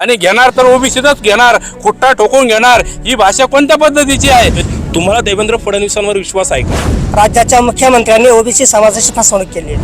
आणि घेणार तर ओबीसीतच घेणार खुट्टा ठोकून घेणार. ही भाषा कोणत्या पद्धतीची आहे? तुम्हाला देवेंद्र फडणवीसांवर विश्वास आहे का? राज्याच्या मुख्यमंत्र्यांनी ओबीसी समाजाची फसवणूक केली.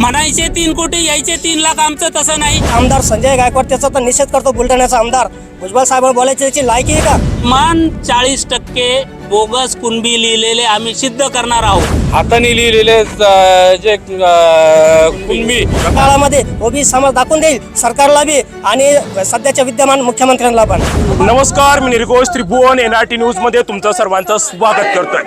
म्हणायचे तीन कोटी यायचे तीन लाख आमचं तसं नाही. आमदार संजय गायकवाड त्याचा तर निषेध करतो बुलढाण्याचा आमदार. भुजबळ साहेब बोलायची त्याची लायकी आहे का? मान चाळीस टक्के बोगस कुणबी लिहिलेले आम्ही सिद्ध करणार आहोत. हाताने लिहिलेले अं, जे अं, कुणबी. काळामध्ये ओबीसी समाज दाखवून देईल सरकारला बी आणि सध्याच्या विद्यमान मुख्यमंत्र्यांना पण. नमस्कार मी Nirghosh Tribhuvan N R T न्यूजमध्ये तुमचं सर्वांचं स्वागत करतोय.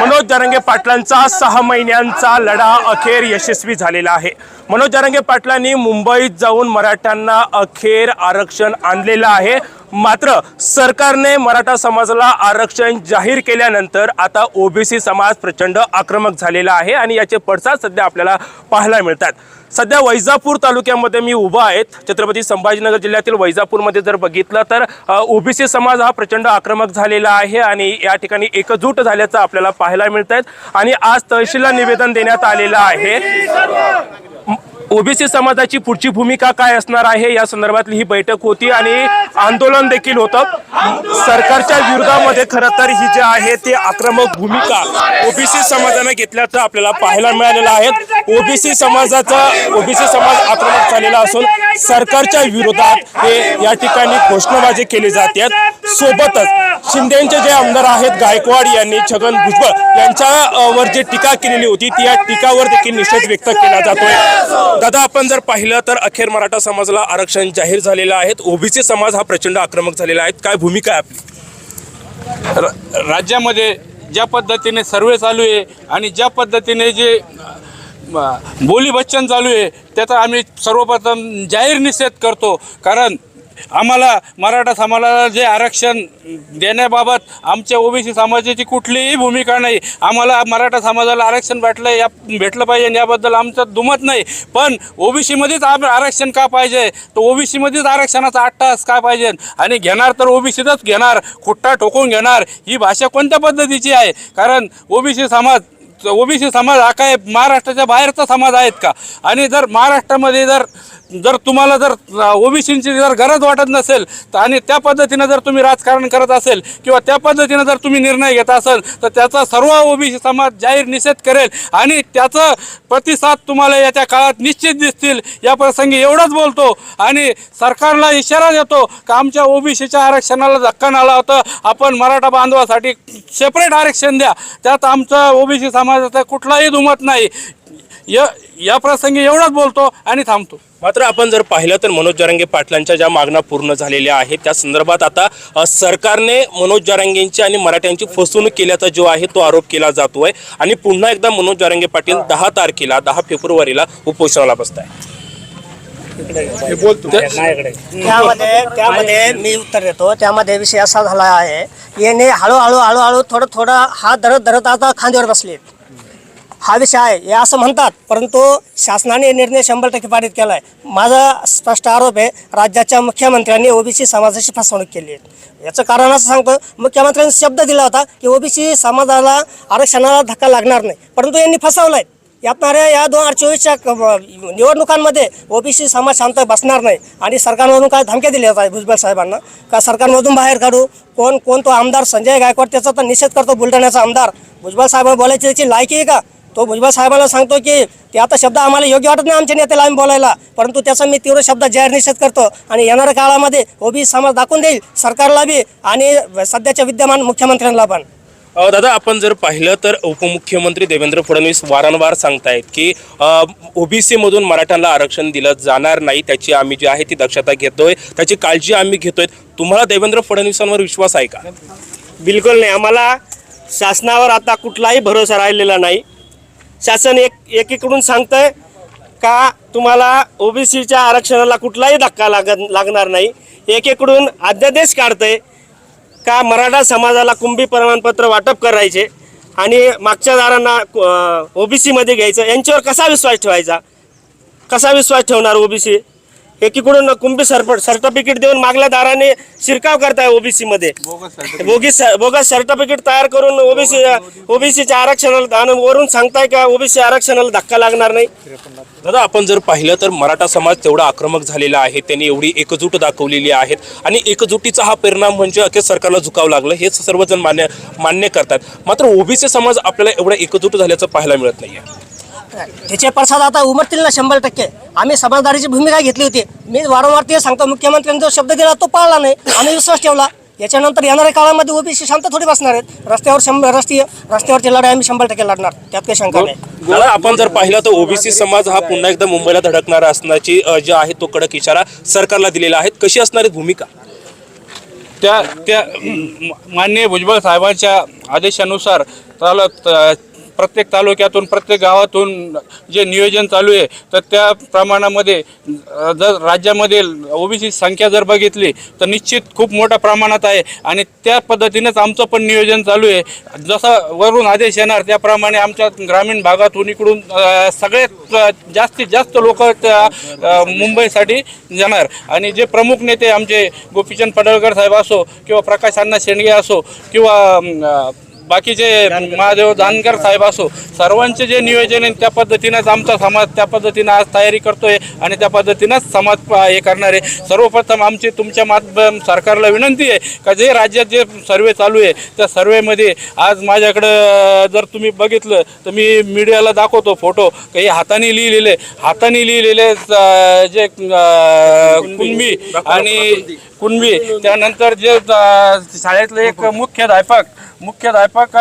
मनोज जरंगे पाटलांचा सहा महिन्यांचा लढा अखेर यशस्वी झालेला आहे. मनोज जरंगे पाटलांनी मुंबईत जाऊन मराठ्यांना अखेर आरक्षण आणलेलं आहे. मात्र सरकारने मराठा समाजाला आरक्षण जाहीर केल्यानंतर आता ओबीसी समाज प्रचंड आक्रमक झालेला आहे आणि याचे पडसाद सध्या आपल्याला पाहायला मिळतात. सध्या वैजापूर तालुक्यामध्ये मी उभा आहेत छत्रपती संभाजीनगर जिल्ह्यातील वैजापूरमध्ये जर बघितलं तर ओबीसी समाज हा प्रचंड आक्रमक झालेला आहे आणि या ठिकाणी एकजूट झाल्याचं आपल्याला पाहायला मिळत आहेत आणि आज तहसीलला निवेदन देण्यात आलेलं आहे. ओबीसी समाजाची पुढची भूमिका काय असणार आहे? या संदर्भातली ही बैठक होती आणि आंदोलन देखील होतं. सरकारच्या विरोधामध्ये खरं तर ही जी आहे ती आक्रमक भूमिका ओबीसी समाजाने घेतल्याचं आपल्याला पाहायला मिळालेलं आहे. ओबीसी समाजाचा ओबीसी समाज आक्रमक झालेला असून सरकारच्या विरोधात हे या ठिकाणी घोषणाबाजी केली जाते. सोबतच शिंदेचे जे आमदार आहेत गायकवाड यांनी छगन भुजबळ यांच्यावर जी टीका केलेली होती ती या टीकावर देखील निषेध व्यक्त केला जातोय. दादा आपण जर पाहिलं तर अखेर मराठा समाजाला आरक्षण जाहीर झालेलं आहे. ओबीसी समाज हा प्रचंड आक्रमक झालेला आहे. काय भूमिका आहे आपली? र- राज्यामध्ये ज्या पद्धतीने सर्वे चालू आहे आणि ज्या पद्धतीने जे बोली बच्चन चालू आहे त्याचा आम्ही सर्वप्रथम जाहीर निषेध करतो. कारण आम्हाला मराठा समाजाला जे आरक्षण देण्याबाबत आमच्या ओबीसी समाजाची कुठलीही भूमिका नाही. आम्हाला मराठा समाजाला आरक्षण भेटलं या भेटलं पाहिजे याबद्दल आमचं दुमत नाही. पण ओबीसीमध्येच आरक्षण का पाहिजे? तर ओबीसीमध्येच आरक्षणाचा आठ तास का पाहिजे? आणि घेणार तर ओबीसीतच घेणार खुट्टा ठोकून घेणार ही भाषा कोणत्या पद्धतीची आहे? कारण ओबीसी समाज ओबीसी समाज हा काय महाराष्ट्राच्या बाहेरचा समाज आहेत का? आणि जर महाराष्ट्रामध्ये जर जर तुम्हाला जर ओबीसींची जर गरज वाटत नसेल तर आणि त्या पद्धतीनं जर तुम्ही राजकारण करत असेल किंवा त्या पद्धतीनं जर तुम्ही निर्णय घेत असाल तर त्याचा सर्व ओबीसी समाज जाहीर निषेध करेल आणि त्याचं प्रतिसाद तुम्हाला याच्या काळात निश्चित दिसतील. या प्रसंगी एवढंच बोलतो आणि सरकारला इशारा देतो का आमच्या ओबीसीच्या आरक्षणाला धक्का आला होता. आपण मराठा बांधवासाठी सेपरेट आरक्षण द्या. त्यात आमचं ओबीसी समाजाचा कुठलाही दुमत नाही. या या प्रसंगी एवढंच बोलतो आणि थांबतो. मात्र आपण जर पाहिलं तर मनोज जरांगे पाटलांच्या ज्या मागण्या पूर्ण झालेल्या आहेत त्या संदर्भात आता सरकारने मनोज जरांगेंची आणि मराठ्यांची फसवणूक केल्याचा जो आहे तो आरोप केला जातोय. आणि पुन्हा एकदा मनोज जरांगे पाटील दहा तारखेला दहा फेब्रुवारीला उपोषणाला बसत आहे त्यामध्ये त्यामध्ये मी उत्तर देतो. त्यामध्ये विषय असा झाला आहे याने हळूहळू हळूहळू थोडं थोडं हात धरत धरत आता खांद्यावर बसले हा विषय आहे हे असं म्हणतात परंतु शासनाने निर्णय शंभर टक्के पारित केला आहे माझा स्पष्ट आरोप आहे राज्याच्या मुख्यमंत्र्यांनी ओबीसी समाजाची फसवणूक केली आहे. याचं कारण असं सांगतो मुख्यमंत्र्यांनी शब्द दिला होता की ओबीसी समाजाला आरक्षणाला धक्का लागणार नाही परंतु यांनी फसवलं आहे यातणाऱ्या या दोन हजार चोवीसच्या निवडणुकांमध्ये ओबीसी समाज शांत बसणार नाही आणि सरकारमधून काय धमक्या दिल्या जातात भुजबळ साहेबांना? का सरकारमधून बाहेर काढू? कोण कोण तो आमदार संजय गायकवाड त्याचा तर निषेध करतो बुलढाण्याचा आमदार. भुजबळ साहेबांना बोलायची त्याची लायकी आहे का? तो भुजबळ साहेबांना सांगतो की ते आता शब्द आम्हाला योग्य वाटत नाही आमच्या नेत्याला आम्ही बोलायला. परंतु त्याचा मी तीव्र शब्द जाहीर निषेध करतो आणि येणाऱ्या काळामध्ये ओबीसी समाज दाखवून देईल सरकारला बी आणि सध्याच्या विद्यमान मुख्यमंत्र्यांना पण. अ, दादा आपण जर पाहिलं तर उपमुख्यमंत्री देवेंद्र फडणवीस वारंवार सांगतायत की ओबीसी मधून मराठ्यांना आरक्षण दिलं जाणार नाही त्याची आम्ही जी आहे ती दक्षता घेतोय त्याची काळजी आम्ही घेतोय. तुम्हाला देवेंद्र फडणवीसांवर विश्वास आहे का? बिलकुल नाही. आम्हाला शासनावर आता कुठलाही भरोसा राहिलेला नाही. शासन एक एकीकडून सांगतंय का तुम्हाला ओबीसीच्या आरक्षणाला कुठलाही धक्का लागत लागणार नाही. एकीकडून अध्यादेश काढतंय का मराठा समाजाला कुंभी प्रमाणपत्र वाटप करायचे आणि मागच्या दारांना ओबीसीमध्ये घ्यायचं. यांच्यावर कसा विश्वास ठेवायचा? कसा विश्वास ठेवणार ओबीसी? एकीकडून कुंभी सर्प सर्टिफिकेट देऊन मागल्या दाराने शिरकाव करताय ओबीसी मध्ये. बोगीस बोगस सर्टिफिकेट तयार करून ओबीसी ओबीसीच्या आरक्षणाला आणि वरून सांगताय का ओबीसी आरक्षणाला धक्का लागणार नाही? दादा आपण जर पाहिलं तर मराठा समाज तेवढा आक्रमक झालेला आहे. त्यांनी एवढी एकजूट दाखवलेली आहेत. आणि एकजुटीचा हा परिणाम म्हणजे अखेर सरकारला झुकावं लागलं. हेच सर्वजण मान्य मान्य करतात. मात्र ओबीसी समाज आपल्याला एवढा एकजूट झाल्याचं पाहायला मिळत नाहीये. त्याचे प्रसाद आता उमटतील ना शंभर टक्के. आम्ही समजदारीची भूमिका घेतली होती. मी वारंवार ते सांगतो मुख्यमंत्र्यांनी जो शब्द दिला तो पाळला नाही. आम्ही विश्वास ठेवला. याच्यानंतर येणाऱ्या काळामध्ये ओबीसी शांत थोडी बसणार आहेत. रस्त्यावर शंभर रस्ते रस्त्यावरची लढाई आम्ही शंभर टक्के लढणार. त्यात काही शंका नाही. आपण जर पाहिलं तर ओबीसी समाज हा पुन्हा एकदा मुंबईला धडकणारा असण्याची जे आहे तो कडक इशारा सरकारला दिलेला आहे. कशी असणार आहे भूमिका? त्या त्या म- माननीय भुजबळ साहेबांच्या आदेशानुसार प्रत्येक तालुक्यातून प्रत्येक गावातून जे नियोजन चालू आहे तर त्या प्रमाणामध्ये जर राज्यामध्ये ओबीसी संख्या जर बघितली तर निश्चित खूप मोठ्या प्रमाणात आहे. आणि त्या पद्धतीनेच आमचं पण नियोजन चालू आहे. जसं वरून आदेश येणार त्याप्रमाणे आमच्या ग्रामीण भागातून इकडून सगळ्यात जास्तीत जास्त लोक त्या मुंबईसाठी जाणार. आणि जे प्रमुख नेते आमचे गोपीचंद पडळकर साहेब असो किंवा प्रकाश अण्णा शेंडगे असो किंवा बाकीचे महादेव जानकर साहेब असो सर्वांचे जे नियोजन आहे त्या पद्धतीनंच आमचा समाज त्या पद्धतीनं आज तयारी करतोय आणि त्या पद्धतीनंच समाज हे करणार आहे. सर्वप्रथम आमची तुमच्या माध्यम सरकारला विनंती आहे का जे राज्यात जे सर्वे चालू आहे त्या सर्वेमध्ये आज माझ्याकडं जर तुम्ही बघितलं तर मी मीडियाला दाखवतो फोटो काही हाताने लिहिलेले हाताने लिहिलेले जे कुणबी आणि कुणबी त्यानंतर जे शाळेतले एक मुख्याध्यापक मुख्याध्यापक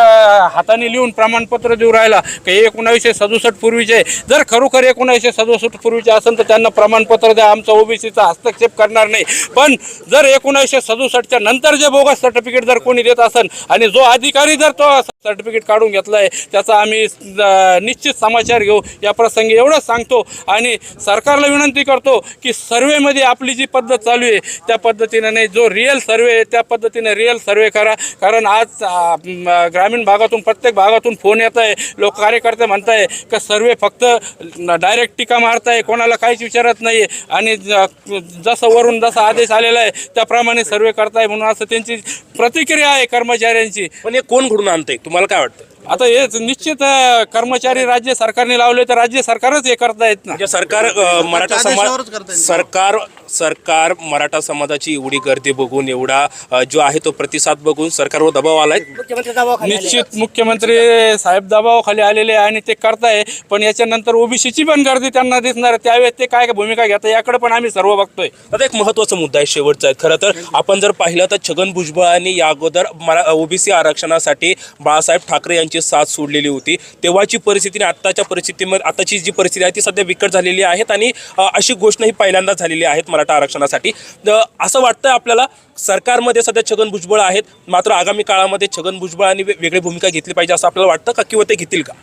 हाताने लिहून प्रमाणपत्र देऊ राहिला की एकोणावीसशे सदुसष्ट पूर्वीचे. जर खरोखर एकोणावीसशे सदुसष्ट पूर्वीचे असेल तर त्यांना प्रमाणपत्र द्या. आमचा ओबीसीचा हस्तक्षेप करणार नाही. पण जर एकोणावीसशे सदुसष्टच्या नंतर जे बोगस सर्टिफिकेट जर कोणी देत असेल आणि जो अधिकारी जर तो सर्टिफिकेट काढून घेतला आहे त्याचा आम्ही निश्चित समाचार घेऊ. या प्रसंगी एवढंच सांगतो आणि सरकारला विनंती करतो की सर्वेमध्ये आपली जी पद्धत चालू आहे त्या पद्धतीने नाही जो रिअल सर्वे आहे त्या पद्धतीने रिअल सर्वे करा. कारण आज ग्रामीण भागातून प्रत्येक भागातून फोन येत आहे लोक कार्यकर्ते म्हणत आहे का सर्वे फक्त डायरेक्ट टीका मारत आहे कोणाला काहीच विचारत नाही आणि जसं वरून जसा आदेश आलेला आहे त्याप्रमाणे सर्वे करताय म्हणून असं त्यांची प्रतिक्रिया आहे कर्मचाऱ्यांची. पण हे कोण घडून आणतंय? तुम्हाला काय वाटतं? आता हे निश्चित अं, कर्मचारी राज्य सरकारने लावले तर राज्य सरकारच हे करतायत ना. म्हणजे सरकार अ, मराठा समाज सरकार सरकार मराठा समाजाची एवढी गर्दी बघून एवढा अ, जो आहे तो प्रतिसाद बघून सरकारवर दबाव आलाय. निश्चित मुख्यमंत्री साहेब दबावाखाली आलेले आहे आणि ते करताय पण याच्यानंतर ओबीसीची पण गर्दी त्यांना दिसणार आहे. त्यावेळेस ते काय भूमिका घेतात याकडे पण आम्ही सर्व बघतोय. आता एक महत्त्वाचा मुद्दा आहे शेवटचा आहे. खरं तर आपण जर पाहिलं तर छगन भुजबळांनी या अगोदर ओबीसी आरक्षणासाठी बाळासाहेब ठाकरे यांची साथ सोडलेली होती. तेव्हाची परिस्थिती आणि आत्ताच्या परिस्थितीमध्ये आताची जी परिस्थिती आहे ती सध्या बिकट झालेली आहेत आणि अशी घोषणा ही पहिल्यांदाच झालेली आहेत मराठा आरक्षणासाठी. असं वाटतंय आपल्याला सरकारमध्ये सध्या छगन भुजबळ आहेत. मात्र आगामी काळामध्ये छगन भुजबळांनी वेगळी भूमिका घेतली पाहिजे असं आपल्याला वाटतं का किंवा ते घेतील का?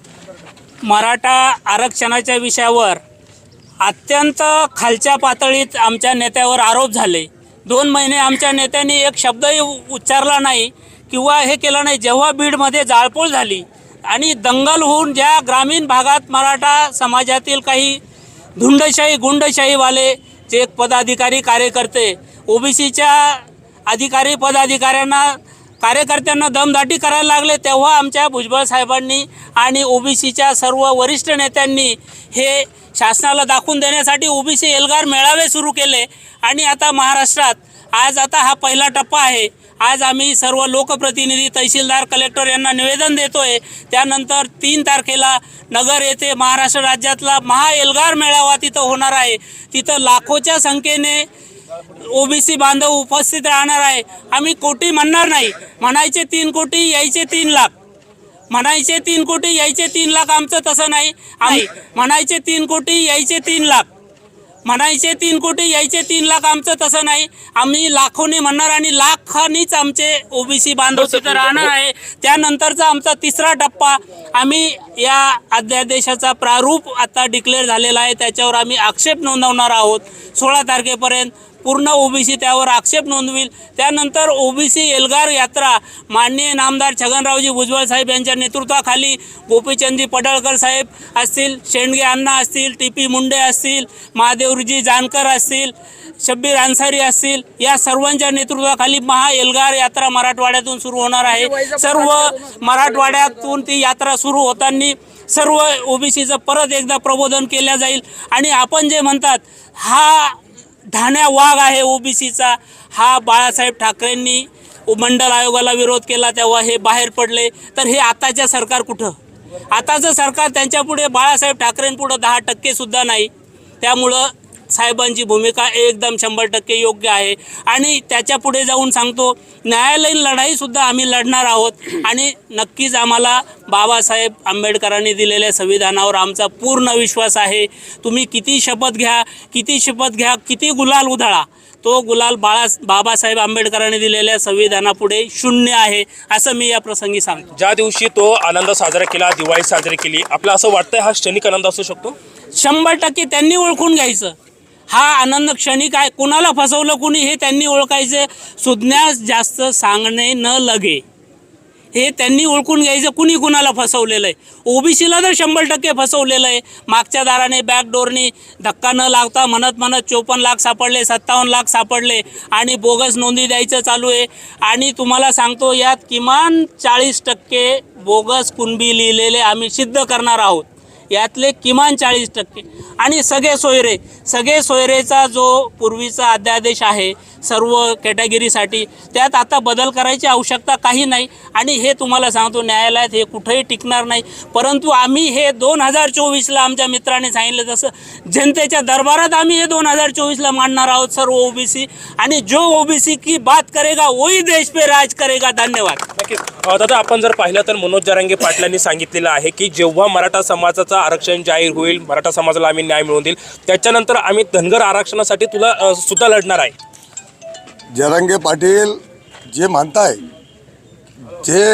मराठा आरक्षणाच्या विषयावर अत्यंत खालच्या पातळीत आमच्या नेत्यावर आरोप झाले. दोन महिने आमच्या नेत्यांनी एक शब्दही उच्चारला नाही. किंवा हे केलं नाही जेव्हा बीडमध्ये जाळपोळ झाली आणि दंगल होऊन ज्या ग्रामीण भागात मराठा समाजातील काही धुंडशाही गुंडशाहीवाले जे पदाधिकारी कार्यकर्ते ओबीसीच्या अधिकारी पदाधिकाऱ्यांना कार्यकर्त्यांना दमदाटी करायला लागले तेव्हा आमच्या भुजबळ साहेबांनी आणि ओबीसीच्या सर्व वरिष्ठ नेत्यांनी हे शासनाला दाखवून देण्यासाठी ओबीसी एल्गार मेळावे सुरू केले. आणि आता महाराष्ट्रात आज आता हा पहिला टप्पा आहे. आज आम्ही सर्व लोकप्रतिनिधी तहसीलदार कलेक्टर यांना निवेदन देतोय. त्यानंतर तीन तारखेला नगर येथे महाराष्ट्र राज्यातला महा एल्गार मेळावा तिथं होणार आहे. तिथं लाखोच्या संख्येने ओबीसी बांधव उपस्थित राहणार आहे. आम्ही कोटी म्हणणार नाही. म्हणायचे तीन कोटी यायचे तीन लाख. म्हणायचे तीन कोटी यायचे तीन लाख आमचं तसं नाही. आम्ही म्हणायचे तीन कोटी यायचे तीन लाख. म्हणायचे तीन कोटी यायचे तीन लाख आमचं तसं नाही. आम्ही लाखोने म्हणणार आणि लाखांनीच आमचे ओबीसी बांधव तिथं राहणार आहे. त्यानंतरचा आमचा तिसरा टप्पा आम्ही या अध्यादेशाचा प्रारूप आता डिक्लेअर झालेला आहे. त्याच्यावर आम्ही आक्षेप नोंदवणार आहोत. सोळा तारखेपर्यंत पूर्ण ओबीसी त्यावर आक्षेप नोंदविल. त्यानंतर ओबीसी एल्गार यात्रा माननीय नामदार छगनरावजी भुजबळ साहेब यांच्या नेतृत्वाखाली गोपीचंदजी पडळकर साहेब असतील शेंडगे अण्णा असतील टी पी मुंडे असतील महादेवजी जानकर असतील शब्बीर अन्सारी असतील या सर्वांच्या नेतृत्वाखाली महा एल्गार यात्रा मराठवाड्यातून सुरू होणार आहे. सर्व मराठवाड्यातून ती यात्रा सुरू होताना सर्व ओबीसीचं परत एकदा प्रबोधन केलं जाईल. आणि आपण जे म्हणतात हा ठाण्या वाघ आहे ओबीसीचा हा बाळासाहेब ठाकरेंनी मंडल आयोगाला विरोध केला तेव्हा हे बाहेर पडले. तर हे आताच्या सरकार कुठं? आताचं सरकार त्यांच्यापुढे बाळासाहेब ठाकरेंपुढं दहा टक्केसुद्धा नाही. त्यामुळं साहेबांची भूमिका एकदम शंभर टक्के योग्य आहे. आणि त्याच्या पुढे जाऊन सांगतो न्यायालयीन लढाईसुद्धा आम्ही लढणार आहोत. आणि नक्कीच आम्हाला बाबासाहेब आंबेडकरांनी दिलेल्या संविधानावर आमचा पूर्ण विश्वास आहे. तुम्ही किती शपथ घ्या किती शपथ घ्या किती गुलाल उधळा. तो गुलाल बाळा बाबासाहेब आंबेडकरांनी दिलेल्या संविधानापुढे शून्य आहे असं मी या प्रसंगी सांगतो. ज्या दिवशी तो आनंद साजरा केला दिवाळी साजरी केली आपला असं वाटतंय हा क्षणिक आनंद असू शकतो? शंभर टक्के त्यांनी ओळखून घ्यायचं. हा आनंद क्षणिक आहे कुणाला फसवलं कुणी हे त्यांनी ओळखायचं? सुज्ञास जास्त सांगणे न लगे. हे त्यांनी ओळखून घ्यायचं कुणी कुणाला फसवलेलं आहे? ओबीसीला तर शंभर टक्के फसवलेलं आहे. मागच्या दाराने बॅकडोरनी धक्का न लागता म्हणत म्हणत चोपन्न लाख सापडले सत्तावन्न लाख सापडले आणि बोगस नोंदी द्यायचं चालू आहे. आणि तुम्हाला सांगतो यात किमान चाळीस टक्के बोगस कुणबी लिहिलेले आम्ही सिद्ध करणार आहोत. यातले किमान चाळीस टक्के. आणि सगळे सोयरे सगळे सोयरेचा जो पूर्वीचा अध्यादेश आहे सर्व कॅटेगरीसाठी. त्यात आता बदल करायची आवश्यकता काही नाही. आणि हे तुम्हाला सांगतो न्यायालयात हे कुठंही टिकणार नाही. परंतु आम्ही हे दोन हजार चोवीसला आमच्या मित्राने सांगितलं तसं जनतेच्या दरबारात आम्ही हे दोन हजार चोवीसला मांडणार आहोत सर्व ओबीसी. आणि जो ओबीसी की बात करेगा वही देश पे राज करेगा. धन्यवाद. दादा आपण जर पाहिलं तर मनोज जरांगे पाटलांनी सांगितलेलं आहे की जेव्हा मराठा समाजाचं आरक्षण जाहीर होईल मराठा समाजाला आम्ही न्याय मिळवून देईल त्याच्यानंतर आम्ही धनगर आरक्षणासाठी तुला सुद्धा लढणार आहे. जरंगे पाटील जे म्हणताय जे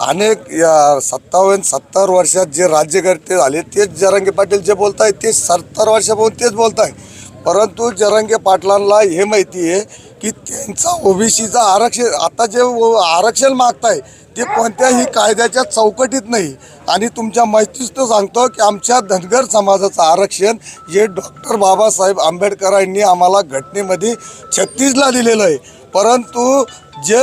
अनेक या सत्तावन्न सत्तर वर्षात जे राज्यकर्ते झाले तेच जरांगे पाटील जे बोलताय ते सत्तर वर्षापासून तेच बोलताय. परंतु जरांगे पाटलांना हे माहिती आहे की त्यांचा ओबीसीचा आरक्षण आता जे ओ- आरक्षण मागताय ते कोणत्याही कायद्याच्या चौकटीत नाही. आणि तुमच्या माहितीच तो सांगतो की आमच्या धनगर समाजाचं आरक्षण हे डॉक्टर बाबासाहेब आंबेडकरांनी आम्हाला घटनेमध्ये छत्तीसला दिलेलं आहे. परंतु जे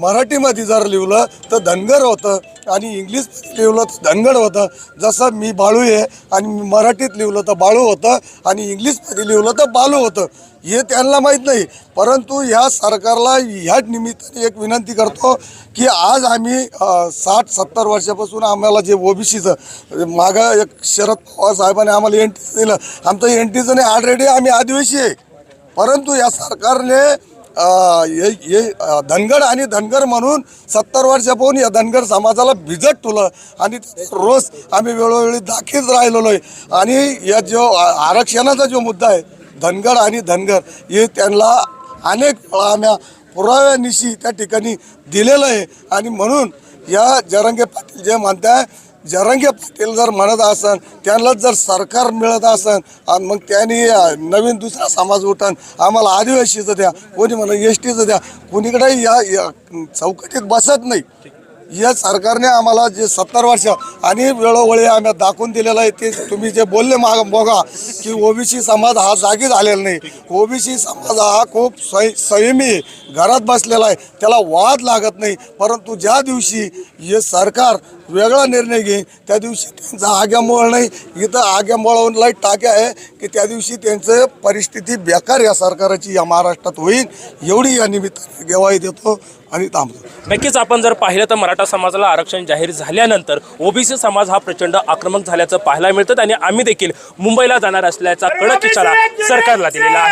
मराठीमध्ये जर लिहिलं तर धनगर होतं आणि इंग्लिश लिहिलं तर धनगड होतं. जसं मी बाळू आहे आणि मी मराठीत लिहिलं तर बाळू होतं आणि इंग्लिशमध्ये लिहिलं तर बालू होतं. हे त्यांना माहीत नाही. परंतु ह्या सरकारला ह्याच निमित्ताने एक विनंती करतो की आज आम्ही साठ सत्तर वर्षापासून आम्हाला जे ओबीसीचं मागं एक शरद पवार साहेबांनी आम्हाला एन टीचं दिलं. आमचं एन टीचं नाही ऑलरेडी आम्ही आदिवासी आहे. परंतु या सरकारने हे हे धनगर आणि धनगर म्हणून सत्तर वर्षापासून या धनगर समाजाला भिजत ठेवलं. आणि रोज आम्ही वेळोवेळी दाखीच राहिलेलो आहे. आणि या जो आरक्षणाचा जो मुद्दा आहे धनगर आणि धनगर हे त्यांना अनेक आम्ही पुराव्यानिशी त्या ठिकाणी दिलेलं आहे. आणि म्हणून या जरंगे पाटील जे म्हणताय जरंगे पाटील जर म्हणत असन त्यांना जर सरकार मिळत असन आणि मग त्यांनी नवीन दुसरा समाज उठन आम्हाला आदिवासीचं द्या कोणी म्हणा एस टीचं द्या कोणीकडेही या या चौकटीत बसत नाही. या सरकारने आम्हाला जे सत्तर वर्ष आणि वेळोवेळी आम्ही दाखवून दिलेलं आहे ते तुम्ही जे बोलले माग बघा की ओबीसी समाज हा जागी झालेला नाही. ओबीसी समाज हा खूप सै संयमी घरात बसलेला आहे. त्याला वाद लागत नाही. परंतु ज्या दिवशी हे सरकार वेगळा निर्णय घेईन. त्या दिवशी त्यांचा आग्यामोळ नाही. इथं आग्यामोळावून लाइट टाक्या आहे की त्या दिवशी त्यांचं परिस्थिती बेकार या सरकाराची या महाराष्ट्रात होईल एवढी या निमित्ताने गेवाई देतो आणि थांबतो. नक्कीच आपण जर पाहिलं तर मराठा समाजाला आरक्षण जाहीर झाल्यानंतर ओबीसी समाज हा प्रचंड आक्रमक झाल्याचं पाहायला मिळतं आणि आम्ही देखील मुंबईला जाणार असल्याचा कडक इशारा सरकारला दिलेला आहे.